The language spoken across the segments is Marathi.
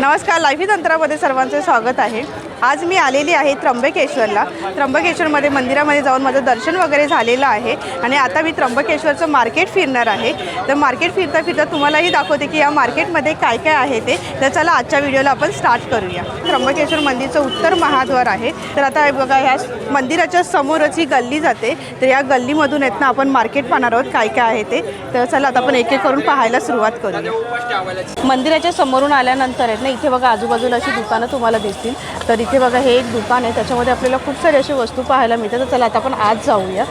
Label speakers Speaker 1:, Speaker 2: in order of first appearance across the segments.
Speaker 1: नमस्कार लाईफी तंत्रामध्ये सर्वांचे स्वागत आहे. आज मी आलेली आहे त्र्यंबकेश्वरला. त्र्यंबकेश्वरमध्ये मंदिरामध्ये जाऊन माझं दर्शन वगैरे झालेलं आहे आणि आता मी त्र्यंबकेश्वरचं मार्केट फिरणार आहे. तर मार्केट फिरता फिरता तुम्हालाही दाखवते की या मार्केटमध्ये काय काय आहे ते. तर चला आजच्या व्हिडिओला आपण स्टार्ट करूया. त्र्यंबकेश्वर मंदिरचं उत्तर महाद्वार आहे. तर आता हे बघा ह्या मंदिराच्या समोरच ही गल्ली जाते. तर या गल्लीमधून आहेत ना आपण मार्केट पाहणार आहोत काय काय आहे ते. तर चला आता आपण एक एक करून पाहायला सुरुवात करूया. मंदिराच्या समोरून आल्यानंतर आहेत ना इथे बघा आजूबाजूला अशी दुकानं तुम्हाला दिसतील. तर इथे बघा हे एक दुकान आहे. त्याच्यामध्ये आपल्याला खूप सारे अशी वस्तू पाहायला मिळतात. तर चला आता आपण आज जाऊया.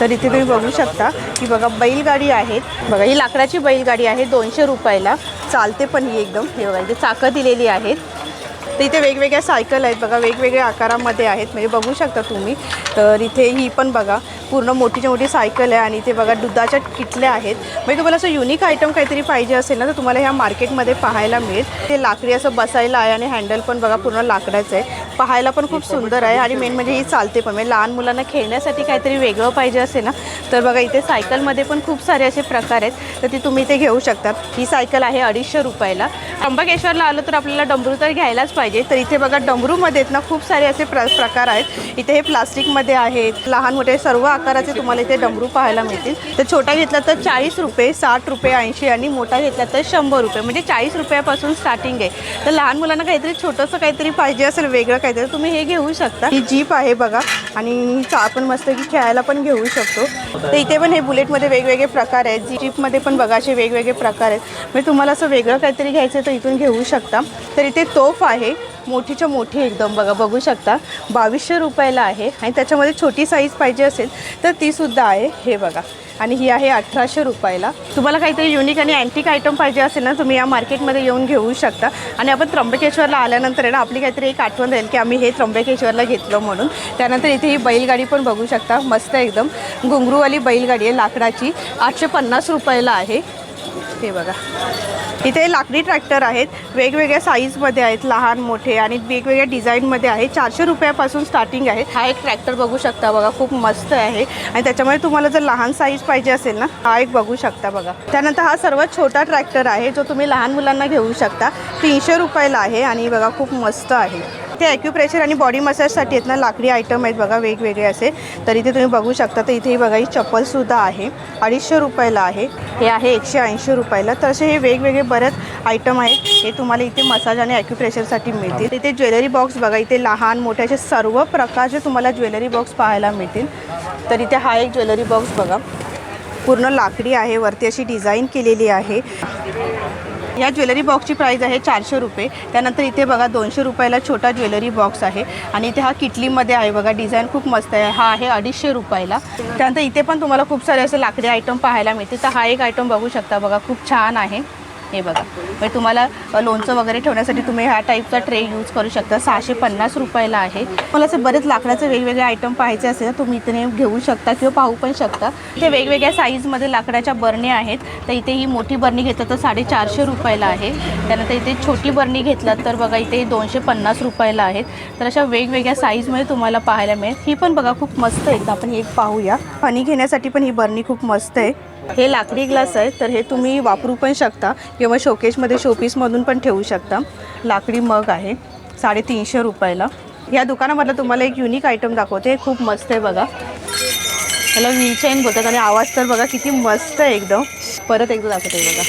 Speaker 1: तर इथे तुम्ही बघू शकता की बघा बैलगाडी आहेत. बघा ही लाकडाची बैलगाडी आहे दोनशे रुपयाला. चालते पण ही एकदम. हे बघा इथे चाकं दिलेली आहेत. तर इथे वेगवेगळ्या सायकल आहेत. बघा वेगवेगळ्या आकारामध्ये आहेत. म्हणजे बघू शकता तुम्ही. तर इथे ही पण बघा पूर्ण मोठीच्या मोठी सायकल आहे आणि ते बघा दुधाच्या किटल्या आहेत. म्हणजे तुम्हाला असं युनिक आयटम काहीतरी पाहिजे असेल ना तर तुम्हाला ह्या मार्केटमध्ये पाहायला मिळेल. ते लाकडी असं बसायला आहे आणि हँडल पण बघा पूर्ण लाकडाचं आहे. पाहायला पण खूप सुंदर आहे आणि मेन म्हणजे ही चालते पण. म्हणजे लहान मुलांना खेळण्यासाठी काहीतरी वेगळं पाहिजे असेल ना तर बघा इथे सायकलमध्ये पण खूप सारे असे प्रकार आहेत. तर ती तुम्ही इथे घेऊ शकतात ही सायकल आहे अडीचशे रुपयाला. त्र्यंबकेश्वरला आलो तर आपल्याला डमरू तर घ्यायलाच पाहिजे. तर इथे बघा डमरूमध्ये आहेत ना खूप सारे असे प्र प्रकार आहेत. इथे हे प्लास्टिकमध्ये आहेत. लहान मोठे सर्व आकाराचे तुम्हाला इथे डमरू पाहायला मिळतील. तर छोटा घेतला तर चाळीस रुपये साठ रुपये ऐंशी आणि मोठा घेतला तर शंभर रुपये. म्हणजे चाळीस रुपयापासून स्टार्टिंग आहे. तर लहान मुलांना काहीतरी छोटंसं काहीतरी पाहिजे असेल वेगळं काहीतरी तुम्ही हे घेऊ शकता. ही जीप आहे बघा. आणि आपण मस्त की खेळायला पण घेऊ शकतो. तर इथे पण हे बुलेटमध्ये वेगवेगळे प्रकार आहेत. जीपमध्ये पण बघा असे वेगवेगळे प्रकार आहेत. म्हणजे तुम्हाला असं वेगळं काहीतरी घ्यायचं तर इथून घेऊ शकता. तर इथे तोफ आहे. मोठीच्या मोठी एकदम बघा बघू शकता. बावीसशे रुपयाला आहे. आणि त्याच्यामध्ये छोटी साईज पाहिजे असेल तर तीसुद्धा आहे. हे बघा. आणि ही आहे अठराशे रुपयाला. तुम्हाला काहीतरी युनिक आणि अँटिक आयटम पाहिजे असेल ना तुम्ही या मार्केटमध्ये येऊन घेऊ शकता. आणि आपण त्र्यंबकेश्वरला आल्यानंतर आहे ना आपली काहीतरी एक आठवण राहील की आम्ही हे त्र्यंबकेश्वरला घेतलं म्हणून. त्यानंतर इथे ही बैलगाडी पण बघू शकता. मस्त एकदम. घुंगरूवाली बैलगाडी आहे लाकडाची. आठशे पन्नास रुपयाला आहे. हे बघा. इथे लाकडी ट्रॅक्टर आहेत. वेगवेगळ्या साईजमध्ये आहेत लहान मोठे आणि वेगवेगळ्या डिझाईनमध्ये आहे. चारशे रुपयापासून स्टार्टिंग आहे. हा एक ट्रॅक्टर बघू शकता बघा खूप मस्त आहे. आणि त्याच्यामध्ये तुम्हाला जर लहान साईज पाहिजे असेल ना हा एक बघू शकता बघा. त्यानंतर हा सर्वात छोटा ट्रॅक्टर आहे जो तुम्ही लहान मुलांना घेऊ शकता. तीनशे रुपयाला आहे आणि बघा खूप मस्त आहे. ते ॲक्युप्रेशर आणि बॉडी मसाजसाठी आहेत ना लाकडी आयटम आहेत बघा वेगवेगळे असे. तर इथे तुम्ही बघू शकता तर इथे बघा ही चप्पलसुद्धा आहे. अडीचशे रुपयाला आहे. हे आहे एकशे ऐंशी रुपयाला. तर असे हे वेगवेगळे बरेच आयटम आहेत. हे तुम्हाला इथे मसाज आणि ॲक्युप्रेशरसाठी मिळतील. इथे ज्वेलरी बॉक्स बघा इथे लहान मोठे असे सर्व प्रकारचे तुम्हाला ज्वेलरी बॉक्स पाहायला मिळतील. तर इथे हा एक ज्वेलरी बॉक्स बघा. पूर्ण लाकडी आहे. वरती अशी डिझाईन केलेली आहे. या ज्वेलरी बॉक्सची प्राईस आहे चारशे रुपये. त्यानंतर इथे बघा दोनशे रुपयाला छोटा ज्वेलरी बॉक्स आहे. आणि इथे हा किटलीमध्ये आहे बघा डिझाईन खूप मस्त आहे. हा आहे अडीचशे रुपयाला. त्यानंतर इथे पण तुम्हाला खूप सारे असे लाकडी आयटम पाहायला मिळते तर हा एक आयटम बघू शकता बघा खूप छान आहे. हे बघा. म्हणजे तुम्हाला लोणचं वगैरे ठेवण्यासाठी तुम्ही ह्या टाईपचा ट्रे यूज करू शकता. सहाशे पन्नास रुपयाला आहे. मला असे बरेच लाकडाचे वेगवेगळे आयटम पाहायचे असेल तर तुम्ही इथे घेऊ शकता किंवा पाहू पण शकता. इथे वेगवेगळ्या साईजमध्ये लाकडाच्या बरणी आहेत. तर इथे ही मोठी बरणी घेतलं तर साडेचारशे रुपयाला आहे. त्यानंतर इथे छोटी बरणी घेतलात तर बघा इथे दोनशे पन्नास रुपयाला आहेत. तर अशा वेगवेगळ्या साईजमध्ये तुम्हाला पाहायला मिळेल. ही पण बघा खूप मस्त आहे. आपण एक पाहूया. फणी घेण्यासाठी पण ही बरणी खूप मस्त आहे. हे लाकडी ग्लास आहे तर हे तुम्ही वापरू पण शकता किंवा शोकेशमध्ये शोपीसमधून पण ठेवू शकता. लाकडी मग आहे साडेतीनशे रुपयाला. या दुकानामधलं तुम्हाला एक युनिक आयटम दाखवते हे खूप मस्त आहे बघा. त्याला व्हील बोलतात आणि आवाज तर बघा किती मस्त आहे एकदम. परत एकदा दाखवते बघा.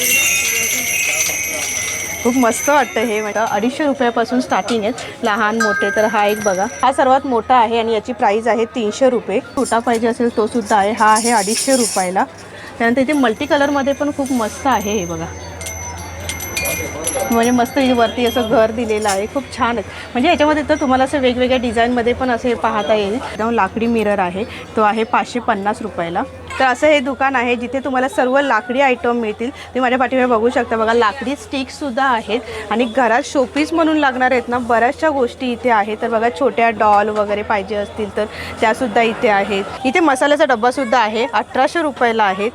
Speaker 1: खूप मस्त वाटतं हे म्हणजे अडीचशे रुपयापासून स्टार्टिंग आहेत. लहान मोठे तर हा एक बघा. हा सर्वात मोठा आहे आणि याची प्राईज आहे तीनशे रुपये. छोटा पाहिजे असेल तो सुद्धा आहे. हा आहे अडीचशे रुपयाला. त्यानंतर इथे मल्टी कलरमध्ये पण खूप मस्त आहे हे बघा. म्हणजे मस्त वरती असं घर दिलेलं आहे खूप छान म्हणजे याच्यामध्ये तर तुम्हाला असं वेगवेगळ्या डिझाईनमध्ये पण असे पाहता येईल. एकदम लाकडी मिरर आहे तो आहे पाचशे पन्नास रुपयाला. तर असं हे दुकान आहे जिथे तुम्हाला सर्व लाकडी आयटम मिळतील. तुम्ही माझ्या पाठीवर बघू शकता बघा लाकडी स्टिक्ससुद्धा आहेत. आणि घरात शोपीस म्हणून लागणार आहेत ना बऱ्याचशा गोष्टी इथे आहेत. तर बघा छोट्या डॉल वगैरे पाहिजे असतील तर त्यासुद्धा इथे आहेत. इथे मसाल्याचा डब्बासुद्धा आहे अठराशे रुपयाला आहेत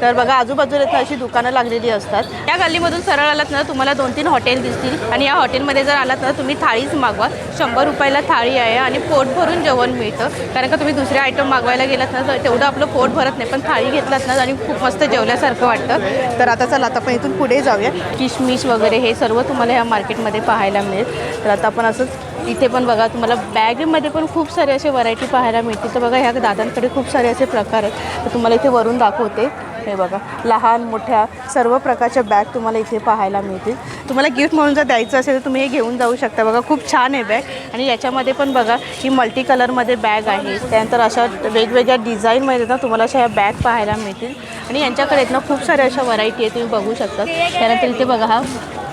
Speaker 1: तर बघा आजूबाजूला इथं अशी दुकानं लागलेली असतात. या गल्लीमधून सरळ आलात ना तुम्हाला दोन तीन हॉटेल दिसतील. आणि या हॉटेलमध्ये जर आलात ना तुम्ही थाळीच मागवा. शंभर रुपयाला थाळी आहे आणि पोट भरून जेवण मिळतं. कारण का तुम्ही दुसरे आयटम मागवायला गेलात ना तर तेवढं आपलं पोट भरत नाही. पण थाळी घेतलात ना आणि खूप मस्त जेवल्यासारखं वाटतं. तर आता चला आता आपण इथून पुढे जाऊया. किशमिश वगैरे हे सर्व तुम्हाला या मार्केटमध्ये पाहायला मिळेल. तर आता आपण असंच इथे पण बघा तुम्हाला बॅगमध्ये पण खूप सारे असे व्हरायटी पाहायला मिळतील. तर बघा ह्या दादांकडे खूप सारे असे प्रकार आहेत. तर तुम्हाला इथे वरून दाखवते. हे बघा लहान मोठ्या सर्व प्रकारच्या बॅग तुम्हाला इथे पाहायला मिळतील. तुम्हाला गिफ्ट म्हणून जर द्यायचं असेल तर तुम्ही हे घेऊन जाऊ शकता. बघा खूप छान आहे बॅग आणि याच्यामध्ये पण बघा ही मल्टी कलरमध्ये बॅग आहे. त्यानंतर अशा वेगवेगळ्या डिझाईनमध्ये ना तुम्हाला अशा ह्या बॅग पाहायला मिळतील. आणि यांच्याकडे आहेत ना खूप साऱ्या अशा व्हरायटी आहे तुम्ही बघू शकता. त्यानंतर इथे बघा हा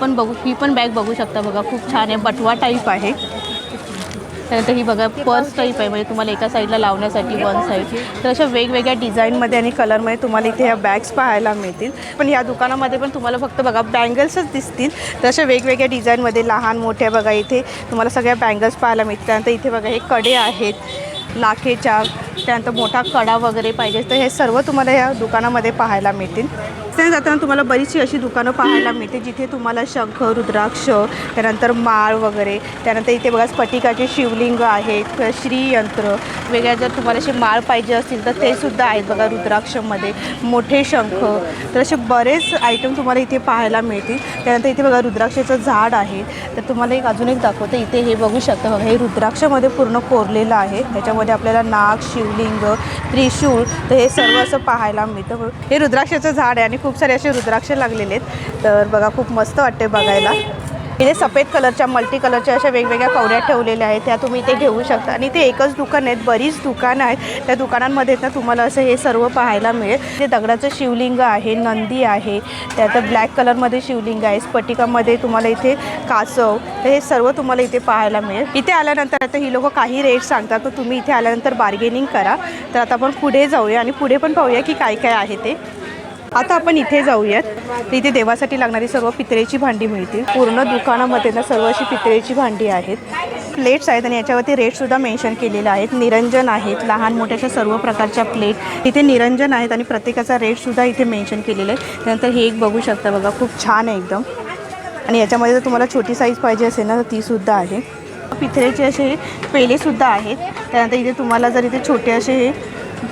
Speaker 1: पण बघू ही पण बॅग बघू शकता. बघा खूप छान आहे बटवा टाईप आहे. त्यानंतर ही बघा पर्स टाईप आहे. म्हणजे तुम्हाला एका साईडला लावण्यासाठी वन साईड तर अशा वेगवेगळ्या डिझाईनमध्ये आणि कलरमध्ये तुम्हाला इथे ह्या बॅग्स पाहायला मिळतील. पण या दुकानामध्ये पण तुम्हाला फक्त बघा बँगल्सच दिसतील. तर अशा वेगवेगळ्या डिझाईनमध्ये लहान मोठ्या बघा इथे तुम्हाला सगळ्या बँगल्स पाहायला मिळतील. त्यानंतर इथे बघा हे कडे आहेत लाखेच्या. त्यानंतर मोठा कडा वगैरे पाहिजे. तर हे सर्व तुम्हाला या दुकानामध्ये पाहायला मिळतील. रस्त्याने जाताना तुम्हाला बरीचशी अशी दुकानं पाहायला मिळते जिथे तुम्हाला शंख रुद्राक्ष त्यानंतर माळ वगैरे त्यानंतर इथे बघा स्फटिकाचे शिवलिंग आहेत श्रीयंत्र. वेगळ्या जर तुम्हाला असे माळ पाहिजे असतील तर ते सुद्धा आहेत बघा रुद्राक्षमध्ये. मोठे शंख. तर असे बरेच आयटम तुम्हाला इथे पाहायला मिळतील. त्यानंतर इथे बघा रुद्राक्षाचं झाड आहे. तर तुम्हाला एक अजून एक दाखवतं. इथे हे बघू शकता बघा हे रुद्राक्षामध्ये पूर्ण कोरलेलं आहे. त्याच्यामध्ये आपल्याला नाग शिवलिंग त्रिशूळ तर हे सर्व असं पाहायला मिळतं. हे रुद्राक्षाचं झाड आहे आणि खूप खूप सारे असे रुद्राक्ष लागलेले आहेत. तर बघा खूप मस्त वाटते बघायला. इथे सफेद कलरच्या मल्टी कलरच्या अशा वेगवेगळ्या कवऱ्या ठेवलेल्या आहेत. त्या तुम्ही इथे घेऊ शकता. आणि इथे एकच दुकान आहेत. बरीच दुकानं आहेत. त्या दुकानांमध्ये ना तुम्हाला असं हे सर्व पाहायला मिळेल. ते दगडाचं शिवलिंग आहे नंदी आहे. त्यात ब्लॅक कलरमध्ये शिवलिंग आहे. स्फटिकामध्ये तुम्हाला इथे कासव. तर हे सर्व तुम्हाला इथे पाहायला मिळेल. इथे आल्यानंतर आता ही लोक काही रेट सांगतात. तर तुम्ही इथे आल्यानंतर बार्गेनिंग करा. तर आता आपण पुढे जाऊया आणि पुढे पण पाहूया की काय काय आहे ते. आता आपण इथे जाऊयात. इथे देवासाठी लागणारी सर्व पितळेची भांडी मिळतील. पूर्ण दुकानामध्ये ना सर्व अशी पितळेची भांडी आहेत. प्लेट्स आहेत आणि याच्यावरती रेटसुद्धा मेन्शन केलेले आहेत. निरंजन आहेत. लहान मोठ्याशा सर्व प्रकारच्या प्लेट इथे निरंजन आहेत आणि प्रत्येकाचा रेटसुद्धा इथे मेन्शन केलेला आहे. त्यानंतर हे एक बघू शकता बघा. खूप छान आहे एकदम. आणि याच्यामध्ये जर तुम्हाला छोटी साईज पाहिजे असेल ना तर तीसुद्धा आहे. पितळेचे असे पेलेसुद्धा आहेत. त्यानंतर इथे तुम्हाला जर इथे छोटे असे हे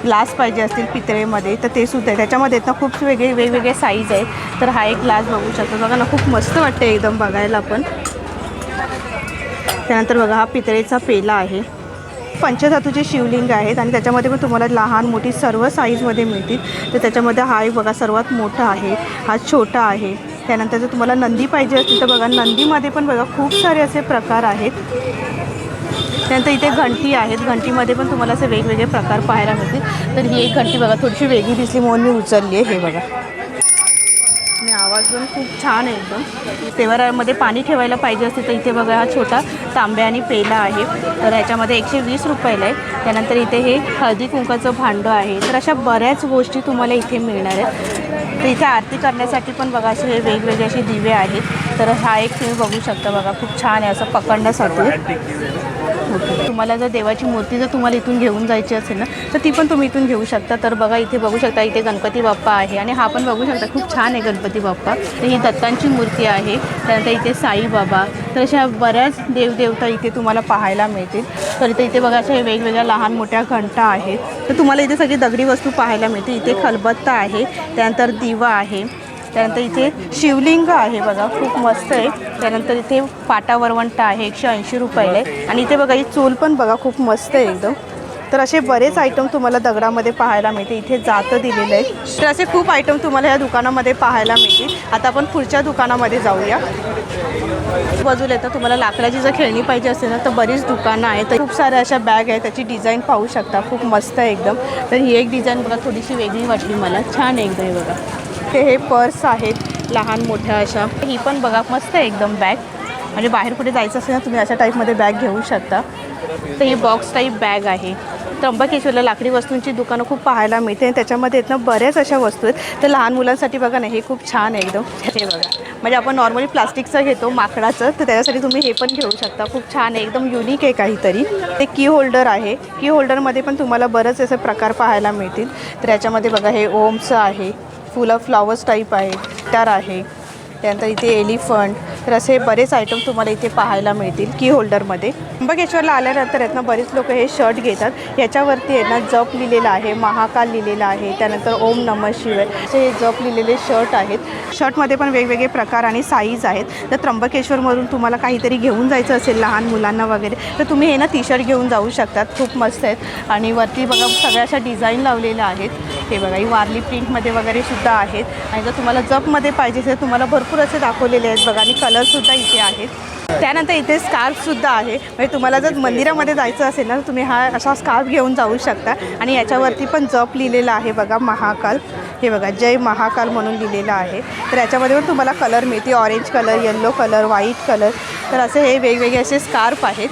Speaker 1: ग्लास पाहिजे असतील पितळेमध्ये तर ते सुद्धा. आहे त्याच्यामध्ये ना खूप वेगळे वेगवेगळे साईज आहेत. तर हा एक ग्लास बघू शकतो. बघा ना खूप मस्त वाटते एकदम बघायला पण. त्यानंतर बघा हा पितळेचा पेला आहे. पंचधातूचे शिवलिंग आहेत आणि त्याच्यामध्ये पण तुम्हाला लहान मोठी सर्व साईजमध्ये मिळतील. तर त्याच्यामध्ये हा एक बघा सर्वात मोठा आहे. हा छोटा आहे. त्यानंतर जर तुम्हाला नंदी पाहिजे असतील तर बघा नंदीमध्ये पण बघा खूप सारे असे प्रकार आहेत. त्यानंतर इथे घंटी आहेत. घंटीमध्ये पण तुम्हाला असे वेगवेगळे प्रकार पाहायला मिळतील. तर ही एक घंटी बघा थोडीशी वेगळी दिसली म्हणून मी उचलली आहे. हे बघा. आणि आवाज पण खूप छान आहे एकदम. तेवारामध्ये पाणी ठेवायला पाहिजे असते तर इथे बघा हा छोटा तांब्या आणि पेला आहे. तर ह्याच्यामध्ये एकशे वीस रुपयाला आहे. त्यानंतर इथे हे हळदी कुंकाचं भांडं आहे. तर अशा बऱ्याच गोष्टी तुम्हाला इथे मिळणार आहेत. तर इथे आरती करण्यासाठी पण बघा असे वेगवेगळे असे दिवे आहेत. तर हा एक तुम्ही बघू शकता बघा खूप छान आहे असं पकडण्यासाठी. तुम्हाला जर देवाची मूर्ती जर तुम्हाला इथून घेऊन जायची असेल ना तर ती पण तुम्ही इथून घेऊ शकता. तर बघा इथे बघू शकता इथे गणपती बाप्पा आहे. आणि हा पण बघू शकता खूप छान आहे गणपती बाप्पा. तर ही दत्तांची मूर्ती आहे. त्यानंतर इथे साईबाबा तर अशा बऱ्याच देवदेवता इथे तुम्हाला पाहायला मिळतील. तर इथे इथे बघा अशा वेगवेगळ्या लहान मोठ्या घंटा आहेत. तर तुम्हाला इथे सगळी दगडी वस्तू पाहायला मिळते इथे खलबत्ता आहे. त्यानंतर दिवा आहे. त्यानंतर इथे शिवलिंग आहे बघा खूप मस्त आहे. त्यानंतर इथे पाटा वरवंटा आहे एकशे ऐंशी रुपयाला. आहे आणि इथे बघा ही चूल पण बघा खूप मस्त आहे एकदम. तर असे बरेच आयटम तुम्हाला दगडामध्ये पाहायला मिळते इथे जातं दिलेलं आहे. तर असे खूप आयटम तुम्हाला या दुकानामध्ये पाहायला मिळतील. आता आपण पुढच्या दुकानामध्ये जाऊया. बाजूला येतं तुम्हाला लाकडाची जर खेळणी पाहिजे असेल ना तर बरीच दुकानं आहेत. तर खूप साऱ्या अशा बॅग आहेत. त्याची डिझाईन पाहू शकता. खूप मस्त आहे एकदम. तर ही एक डिझाईन बघा थोडीशी वेगळी वाटली मला. छान एकदम हे बघा. ते हे पर्स आहेत लहान मोठ्या अशा. ही पण बघा मस्त आहे एकदम बॅग. म्हणजे बाहेर कुठे जायचं असेल ना तुम्ही अशा टाईपमध्ये बॅग घेऊ शकता. तर ही बॉक्स टाईप बॅग आहे. त्र्यंबकेश्वरला लाकडी वस्तूंची दुकानं खूप पाहायला मिळते आणि त्याच्यामध्ये आहेत ना बऱ्याच अशा वस्तू आहेत. तर लहान मुलांसाठी बघा ना हे खूप छान आहे एकदम. हे बघा. म्हणजे आपण नॉर्मली प्लास्टिकचं घेतो माकडाचं. तर त्याच्यासाठी तुम्ही हे पण घेऊ शकता. खूप छान आहे एकदम युनिक आहे काहीतरी. ते की होल्डर आहे. की होल्डरमध्ये पण तुम्हाला बरेच असे प्रकार पाहायला मिळतील. तर याच्यामध्ये बघा हे ओमचं आहे. फुलं फ्लॉवर्स टाईप आहे गिटार आहे. त्यानंतर इथे एलिफंट तर असे बरेच आयटम तुम्हाला इथे पाहायला मिळतील की होल्डरमध्ये त्र्यंबकेश्वरला आल्यानंतर आहेत ना बरेच लोक हे शर्ट घेतात. याच्यावरती आहे ना जप लिहिलेलं आहे महाकाल लिहिलेलं आहे त्यानंतर ओम नमः शिवाय असे हे जप लिहिलेले शर्ट आहेत. शर्टमध्ये पण वेगवेगळे प्रकार आणि साईज आहेत. तर त्र्यंबकेश्वरमधून तुम्हाला काहीतरी घेऊन जायचं असेल लहान मुलांना वगैरे तर तुम्ही हे ना टी शर्ट घेऊन जाऊ शकतात. खूप मस्त आहेत. आणि वरती बघा सगळ्या अशा डिझाईन लावलेल्या आहेत. हे बघा ही वारली प्रिंटमध्ये वगैरे सुद्धा आहेत. आणि जर तुम्हाला जपमध्ये पाहिजे असेल तर तुम्हाला भरपूर असे दाखवलेले आहेत बघा. आणि कलरसुद्धा इथे आहेत. त्यानंतर इथे स्कार्फसुद्धा आहे. म्हणजे तुम्हाला जर मंदिरामध्ये जायचं असेल ना तर तुम्ही हा असा स्कार्फ घेऊन जाऊ शकता. आणि याच्यावरती पण जप लिहिलेला आहे बघा महाकाल. हे बघा जय महाकाल म्हणून लिहिलेलं आहे. तर याच्यामध्ये पण तुम्हाला कलर मिळते orange colour yellow colour white colour तर असे हे वेगवेगळे असे स्कार्फ आहेत.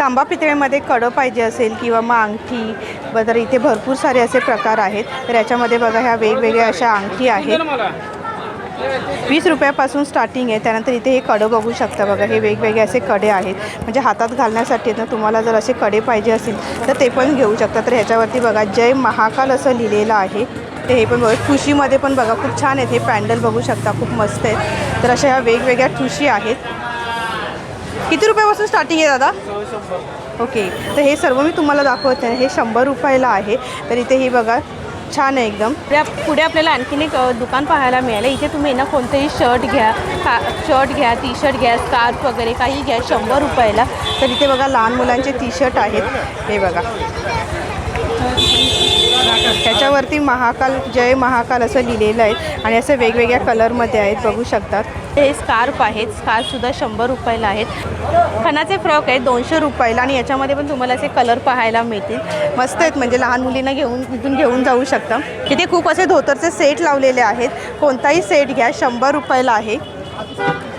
Speaker 1: तांबा पितळेमध्ये कडं पाहिजे असेल किंवा मग अंगठी ब- तर इथे भरपूर सारे असे प्रकार आहेत. तर याच्यामध्ये बघा ह्या वेगवेगळ्या अशा अंगठी आहेत. वीस रुपयापासून स्टार्टिंग आहे. त्यानंतर इथे हे कडं बघू शकता बघा हे वेगवेगळे असे कडे आहेत. म्हणजे हातात घालण्यासाठी ना तुम्हाला जर असे कडे पाहिजे असतील तर ते पण घेऊ शकता. तर ह्याच्यावरती बघा जय महाकाल असं लिहिलेलं आहे. ते हे पण बघा ठुशीमध्ये पण बघा खूप छान आहेत हे पॅन्डल बघू शकता खूप मस्त आहेत. तर अशा ह्या वेगवेगळ्या ठुशी आहेत. किती रुपयापासून स्टार्टिंग आहे दादा? ओके. तर हे सर्व मी तुम्हाला दाखवते. आहे हे शंभर रुपयाला आहे. तर इथे ही बघा छान आहे एकदम. पुढे आपल्याला आणखीन एक दुकान पाहायला मिळालं इथे तुम्ही ना कोणतेही शर्ट घ्या का शर्ट घ्या टी शर्ट घ्या स्कार्फ वगैरे काही घ्या शंभर रुपयाला. तर इथे बघा लहान मुलांचे टी शर्ट आहेत. हे बघा. त्याच्यावरती महाकाल जय महाकाल असं लिहिलेलं आहे आणि असे वेगवेगळ्या कलरमध्ये आहेत बघू शकतात. हे स्कार्फ आहेत स्कार्फसुद्धा शंभर रुपयाला आहेत. खणाचे फ्रॉक आहेत दोनशे रुपयाला आणि याच्यामध्ये पण तुम्हाला असे कलर पाहायला मिळतील. मस्त आहेत म्हणजे लहान मुलींना घेऊन इथून घेऊन जाऊ शकता. तिथे खूप असे धोतरचे सेट लावलेले आहेत. कोणताही सेट घ्या शंभर रुपयाला आहे.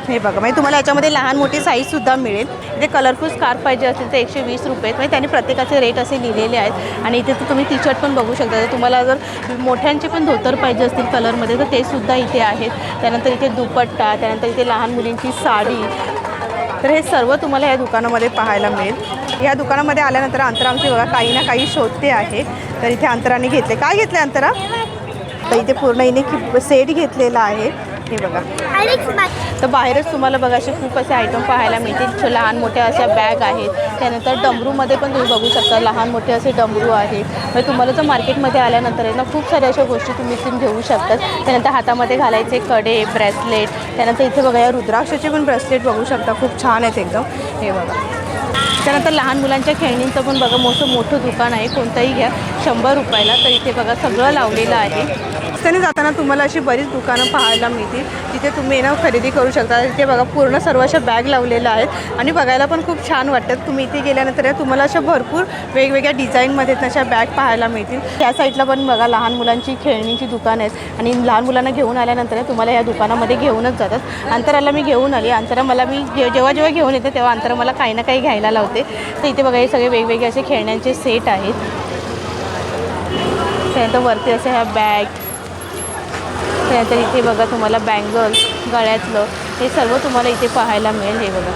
Speaker 1: हे बघा. म्हणजे तुम्हाला याच्यामध्ये लहान मोठी साईजसुद्धा मिळेल. इथे कलरफुल स्कार्फ पाहिजे असेल तर एकशे वीस रुपये. म्हणजे त्यांनी प्रत्येकाचे रेट असे लिहिलेले आहेत. आणि इथे तर तुम्ही टी शर्ट पण बघू शकता. तर तुम्हाला जर मोठ्यांचे पण धोतर पाहिजे असतील कलरमध्ये तर ते सुद्धा इथे आहेत. त्यानंतर इथे दुपट्टा त्यानंतर इथे लहान मुलींची साडी. तर हे सर्व तुम्हाला या दुकानामध्ये पाहायला मिळेल. या दुकानामध्ये आल्यानंतर अंतरा आमची बघा काही ना काही शोधते आहे. तर इथे अंतराने घेतले. काय घेतले अंतरा? तर इथे पूर्ण इने की सेट घेतलेला आहे. हे बघा. तर बाहेरच तुम्हाला बघा असे खूप असे आयटम पाहायला मिळतील. लहान मोठ्या अशा बॅग आहेत. त्यानंतर डमरूमध्ये पण तुम्ही बघू शकता लहान मोठे असे डमरू आहेत. म्हणजे तुम्हाला जर मार्केटमध्ये आल्यानंतर आहे ना खूप साऱ्या अशा गोष्टी तुम्ही इथून घेऊ शकतात. त्यानंतर हातामध्ये घालायचे कडे ब्रेसलेट त्यानंतर इथे बघा या रुद्राक्षाचे पण ब्रेसलेट बघू शकता. खूप छान आहेत एकदम. हे बघा. त्यानंतर लहान मुलांच्या खेळणींचं पण बघा मोठं मोठं दुकान आहे. कोणतंही घ्या. शंभर रुपयाला. तर इथे बघा सगळं लावलेलं आहे. रस्त्याने जाताना तुम्हाला अशी बरीच दुकानं पाहायला मिळतील तिथे तुम्ही ना खरेदी करू शकता. तिथे बघा पूर्ण सर्व अशा बॅग लावलेल्या आहेत. आणि बघायला पण खूप छान वाटतात तुम्ही इथे गेल्यानंतर तुम्हाला अशा भरपूर वेगवेगळ्या डिझाईनमध्ये अशा बॅग पाहायला मिळतील. त्या साईडला पण बघा लहान मुलांची खेळणीची दुकान आहेत. आणि लहान मुलांना घेऊन आल्यानंतर तुम्हाला या दुकानामध्ये घेऊनच जातात. अंतराला मी घेऊन आली. अंतरा मला मी जेव्हा जेव्हा घेऊन येते तेव्हा अंतरा मला काही ना काही घ्यायला लावते. तर इथे बघा हे सगळे वेगवेगळे असे खेळण्यांचे सेट आहेत. त्यानंतर वरती असे ह्या बॅग त्यानंतर इथे बघा तुम्हाला बँगल्स गळ्यातलं हे सर्व तुम्हाला इथे पाहायला मिळेल हे बघा.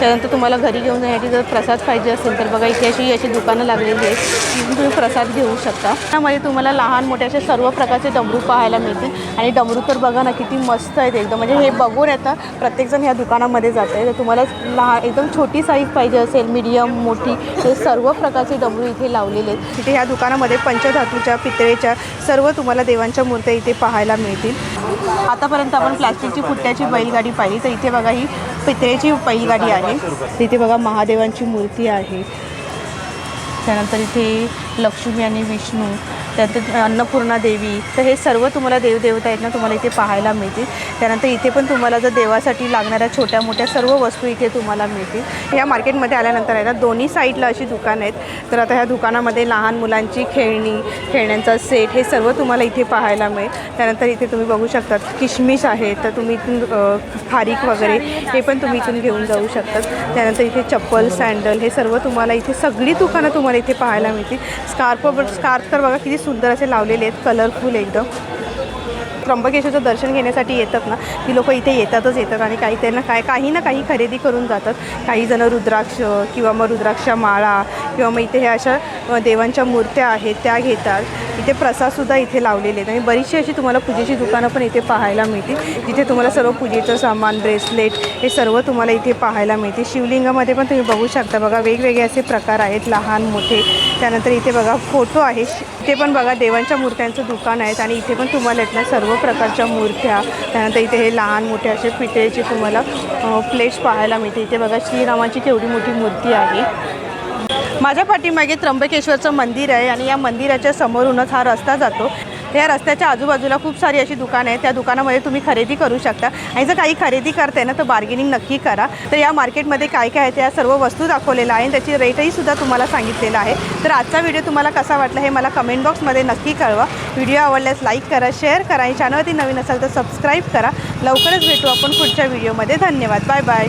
Speaker 1: त्यानंतर तुम्हाला घरी घेऊन जाण्यासाठी जर प्रसाद पाहिजे असेल तर बघा इथे अशी अशी दुकानं लागलेली आहेत तिथून तुम्ही प्रसाद घेऊ शकता. त्यामध्ये तुम्हाला लहान मोठे असे सर्व प्रकारचे डमरू पाहायला मिळतील. आणि डमरू तर बघा ना किती मस्त आहेत एकदम. म्हणजे हे बघून आता प्रत्येकजण ह्या दुकानामध्ये जात आहे तर तुम्हाला लहान एकदम छोटी साईज पाहिजे असेल मीडियम मोठी हे सर्व प्रकारचे डमरू इथे लावलेले आहेत. तिथे ह्या दुकानामध्ये पंचधातूच्या पितळेच्या सर्व तुम्हाला देवांच्या मूर्त्या इथे पाहायला मिळतील. आतापर्यंत आपण प्लास्टिकची फुट्ट्याची बैलगाडी पाहिली. तर इथे बघा ही पितळेची बैलगाडी आहे. तिथे बघा महादेवांची मूर्ती आहे. त्यानंतर इथे लक्ष्मी आणि विष्णू. त्यानंतर अन्नपूर्णा देवी. तर हे सर्व तुम्हाला देवदेवता आहेत ना तुम्हाला इथे पाहायला मिळतील. त्यानंतर इथे पण तुम्हाला जर देवासाठी लागणाऱ्या छोट्या मोठ्या सर्व वस्तू इथे तुम्हाला मिळतील. या मार्केटमध्ये आल्यानंतर आहे ना दोन्ही साईडला अशी दुकानं आहेत. तर आता ह्या दुकानामध्ये लहान मुलांची खेळणी खेळण्यांचा सेट हे सर्व तुम्हाला इथे पाहायला मिळेल. त्यानंतर इथे तुम्ही बघू शकतात किशमिश आहे तर तुम्ही इथून खारीक वगैरे हे पण तुम्ही इथून घेऊन जाऊ शकतात. त्यानंतर इथे चप्पल सँडल हे सर्व तुम्हाला इथे सगळी दुकानं तुम्हाला इथे पाहायला मिळतील. स्कार्फ स्कार्फ तर बघा किती सुंदर असे लावलेले आहेत कलरफुल एकदम. त्र्यंबकेश्वरचं दर्शन घेण्यासाठी येतात ना ती लोक इथे येतातच येतात आणि काही त्यांना काय काही ना काही खरेदी करून जातात. काहीजणं रुद्राक्ष किंवा मग रुद्राक्ष माळा किंवा मग इथे ह्या अशा देवांच्या मूर्त्या आहेत त्या घेतात. इथे प्रसादसुद्धा इथे लावलेले आहेत. आणि बरीचशी अशी तुम्हाला पूजेची दुकानं पण इथे पाहायला मिळतील. जिथे तुम्हाला सर्व पूजेचं सामान ब्रेसलेट हे सर्व तुम्हाला इथे पाहायला मिळते शिवलिंगामध्ये पण तुम्ही बघू शकता. बघा वेगवेगळे असे प्रकार आहेत. लहान मोठे. त्यानंतर इथे बघा फोटो आहे. इथे पण बघा देवांच्या मूर्त्यांचं दुकान आहेत. आणि इथे पण तुम्हाला येत सर्व प्रकारच्या मूर्त्या. त्यानंतर इथे हे लहान मोठे असे पितळेचे तुम्हाला प्लेट्स पाहायला मिळते इथे बघा श्रीरामाची केवढी मोठी मूर्ती आहे. माझ्या पाठीमागे त्र्यंबकेश्वरचं मंदिर आहे आणि या मंदिराच्या समोरूनच हा रस्ता जातो. या रस्त्याच्या आजूबाजूला खूप सारी अशी दुकानं आहेत. त्या दुकानामध्ये तुम्ही खरेदी करू शकता. आणि जर काही खरेदी करताय ना तर बार्गेनिंग नक्की करा. तर या मार्केटमध्ये काय काय आहे त्या सर्व वस्तू दाखवलेल्या आहे आणि त्याची रेटही सुद्धा तुम्हाला सांगितलेलं आहे. तर आजचा व्हिडिओ तुम्हाला कसा वाटला हे मला कमेंट बॉक्समध्ये नक्की कळवा. व्हिडिओ आवडल्यास लाईक करा शेअर करा. आणि चॅनलवरती नवीन असाल तर सबस्क्राईब करा. लवकरच भेटू आपण पुढच्या व्हिडिओमध्ये धन्यवाद. Bye bye